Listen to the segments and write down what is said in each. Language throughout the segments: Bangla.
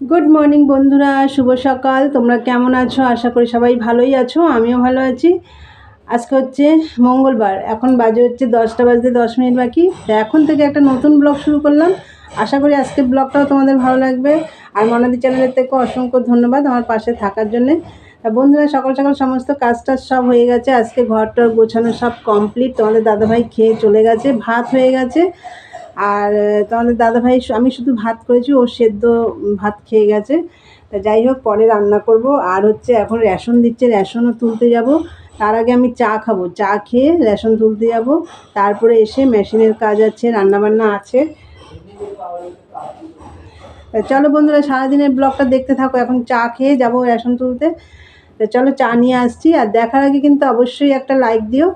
গুড মর্নিং বন্ধুরা। শুভ সকাল। তোমরা কেমন আছো? আশা করি সবাই ভালোই আছো। আমিও ভালো আছি। আজকে হচ্ছে মঙ্গলবার। এখন বাজে হচ্ছে দশটা বাজতে দশ মিনিট বাকি। এখন থেকে একটা নতুন ব্লগ শুরু করলাম। আশা করি আজকের ব্লগটাও তোমাদের ভালো লাগবে। আর মনাদি চ্যানেলের থেকে অসংখ্য ধন্যবাদ আমার পাশে থাকার জন্যে। বন্ধুরা, সকাল সকাল সমস্ত কাজ টাজ সব হয়ে গেছে। আজকে ঘরটার গোছানো সব কমপ্লিট তোমাদের দাদাভাই খেয়ে চলে গেছে, ভাত হয়ে গেছে। আর তোমাদের দাদাভাই আমি শুধু ভাত করেছি, ও সেদ্ধ ভাত খেয়ে গেছে। তা যাই হোক, পরে রান্না করব। আর হচ্ছে এখন রেশন দিচ্ছে, রেশনও তুলতে যাব। তার আগে আমি চা খাব। চা খেয়ে রেশন তুলতে যাব। তারপরে এসে মেশিনের কাজ আছে, রান্নাবান্না আছে। চলো বন্ধুরা, সারাদিনের ব্লগটা দেখতে থাকো। এখন চা খেয়ে যাব রেশন তুলতে। তো চলো চা নিয়ে আসছি। আর দেখার আগে কিন্তু অবশ্যই একটা লাইক দিও।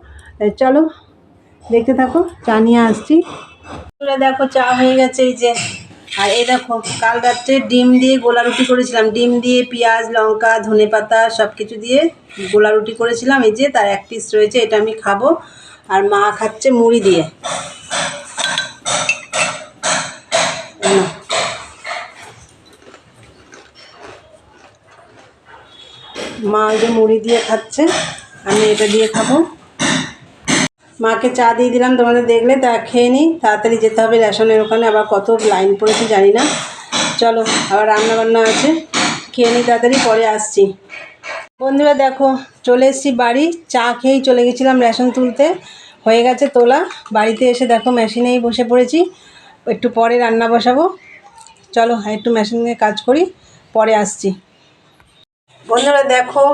চলো, দেখতে থাকো, চা নিয়ে আসছি। দেখো, চা হয়ে গেছে, এই যে। আর এই দেখো, কাল রাত্রে ডিম দিয়ে গোলা রুটি করেছিলাম। ডিম দিয়ে পেঁয়াজ, লঙ্কা, ধনে পাতা সব কিছু দিয়ে গোলা রুটি করেছিলাম। এই যে তার এক পিস রয়েছে, এটা আমি খাব। আর মা খাচ্ছে মুড়ি দিয়ে। মা ওই যে মুড়ি দিয়ে খাচ্ছে, আমি এটা দিয়ে খাব। মাকে চা দিয়ে দিলাম, তোমাদের দেখলে, তা খেয়ে নিই। তাড়াতাড়ি যেতে হবে রেশনের ওখানে, আবার কত লাইন পড়েছে জানি না। চলো, আবার রান্না বান্না আছে, খেয়ে নিই তাড়াতাড়ি, পরে আসছি। বন্ধুরা দেখো, চলে এসেছি বাড়ি, চা খেয়েই চলে গেছিলাম রেশন তুলতে। হয়ে গেছে তোলা, বাড়িতে এসে দেখো মেশিনেই বসে পড়েছি, একটু পরে রান্না বসাবো। চলো একটু মেশিনে কাজ করি, পরে আসছি। বন্ধুরা দেখো,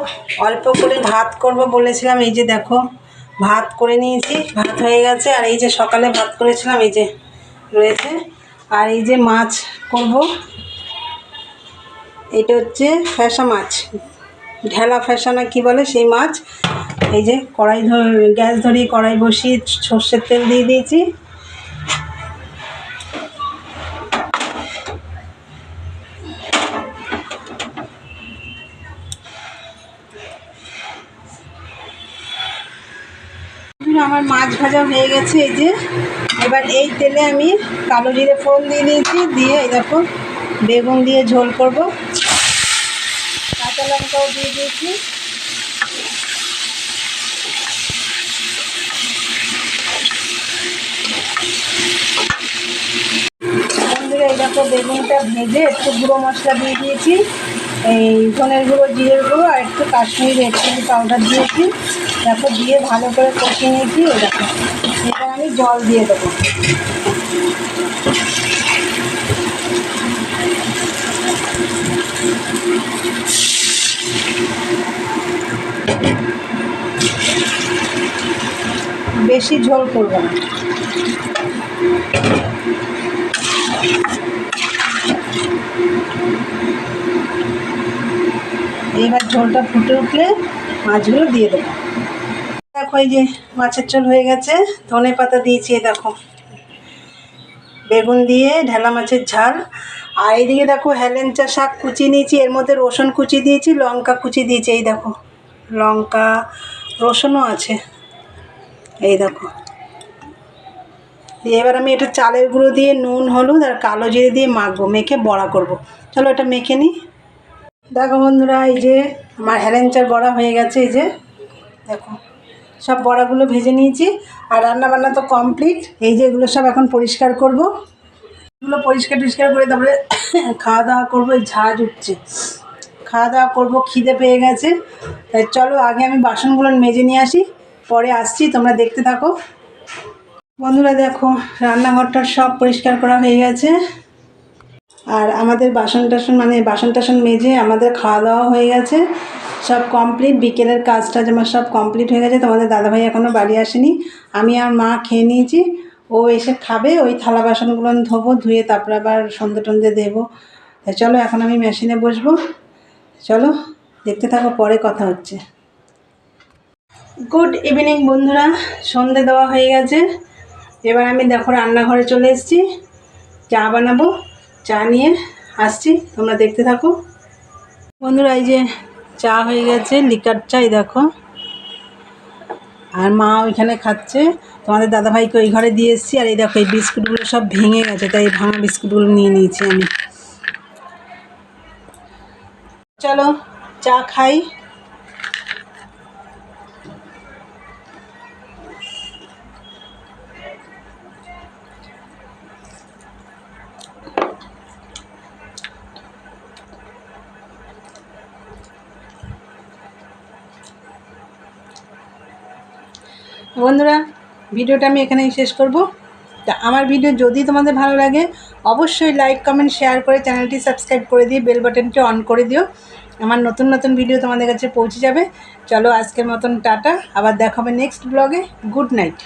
অল্প করে ভাত করব বলেছিলাম, এই যে দেখো ভাত করে নিয়েছি, ভাত হয়ে গেছে। আর এই যে সকালে ভাত করেছিলাম, এই যে রয়েছে। আর এই যে মাছ করব, এটা হচ্ছে ফ্যাসা মাছ। ঢেলা ফ্যাসা না কী বলে সেই মাছ? এই যে কড়াই ধর, গ্যাস ধরিয়ে কড়াই বসিয়ে সর্ষের তেল দিয়ে দিয়েছি। আমার মাছ ভাজা হয়ে গেছে, এই যে। এবার এই তেলে আমি কালো জিরে ফোড়ন দিয়ে দিয়েছি, দিয়ে এই দেখো বেগুন দিয়ে ঝোল করব। কাঁচা লঙ্কাও দিয়ে দিয়েছি। বেগুনটা ভেজে একটু গুঁড়ো মশলা দিয়ে দিয়েছি। এই ধনের গুঁড়ো, জিরের গুঁড়ো আর একটু কাশ্মীর রেড চিলি পাউডার দিয়েছি। দেখো, দিয়ে ভালো করে কষিয়ে নিয়েছি ওই দেখো। এবার আমি জল দিয়ে দেবো। বেশি ঝোল করব না। এইবার ঝোলটা ফুটে উঠলে মাছগুলো দিয়ে দেবো। দেখো এই যে মাছের ঝোল হয়ে গেছে, ধনে পাতা দিয়েছি দেখো। বেগুন দিয়ে ঢেলা মাছের ঝাল। আর এইদিকে দেখো হেলেঞ্চা শাক কুচি নিয়েছি, এর মধ্যে রসুন কুচি দিয়েছি, লঙ্কা কুচি দিয়েছি, এই দেখো। লঙ্কা, রসুনও আছে। এই দেখো। এবার আমি এটা চালের গুঁড়ো দিয়ে নুন, হলুদ আর কালো জিরে দিয়ে মাখবো, মেখে বড়া করব। চলো এটা মেখে নিই। দেখো বন্ধুরা, এই যে আমার হেলেঞ্চার বড়া হয়ে গেছে, এই যে দেখো, সব বড়াগুলো ভেজে নিয়েছি আর রান্না বান্না তো কমপ্লিট। এই যে এগুলো সব এখন পরিষ্কার করব। এগুলো পরিষ্কার টরিষ্কার করে তারপরে খাওয়া দাওয়া করব ঝাঁজ উঠছে। খাওয়া দাওয়া করব, খিদে পেয়ে গেছে। তাই চলো, আগে আমি বাসনগুলো মেজে নিয়ে আসি, পরে আসছি, তোমরা দেখতে থাকো। বন্ধুরা দেখো রান্নাঘরটার সব পরিষ্কার করা হয়ে গেছে। আর আমাদের বাসন টাসন মানে বাসন টাসন মেজে আমাদের খাওয়া দাওয়া হয়ে গেছে। সব কমপ্লিট বিকেলের কাজ টাজ আমার সব কমপ্লিট হয়ে গেছে, তোমাদের দাদাভাই এখনও বাড়ি আসেনি। আমি আর মা খেয়ে নিয়েছি। ও এসে খাবে, ওই থালা বাসনগুলো ধোবো, ধুয়ে তারপরে আবার সন্ধে টন্ধে দেবো। চলো, এখন আমি মেশিনে বসবো। চলো, দেখতে থাকো, পরে কথা হচ্ছে। গুড ইভিনিং বন্ধুরা। সন্ধে দেওয়া হয়ে গেছে। এবার আমি দেখো, রান্নাঘরে চলে এসেছি। চা বানাবো। চা নিয়ে আসছি, তোমরা দেখতে থাকো। বন্ধুরা, এই যে চা হয়ে গেছে লিকার চাই দেখো। আর মা ওইখানে খাচ্ছে। তোমাদের দাদাভাইকে ওই ঘরে দিয়ে এসেছি, আর এই দেখো, এই বিস্কুটগুলো সব ভেঙে গেছে, তাই এই ভাঙা বিস্কুটগুলো নিয়ে নিয়েছি আমি। চলো, চা খাই। বন্ধুরা, ভিডিওটা আমি এখানেই শেষ করব। তা আমার ভিডিও যদি তোমাদের ভালো লাগে, অবশ্যই লাইক কমেন্ট শেয়ার করে চ্যানেলটি সাবস্ক্রাইব করে দিয়ে বেল বাটনটি অন করে দিও। আমার নতুন নতুন ভিডিও তোমাদের কাছে পৌঁছে যাবে। চলো আজকের মতন টাটা, আবার দেখাবে নেক্সট ব্লগে গুড নাইট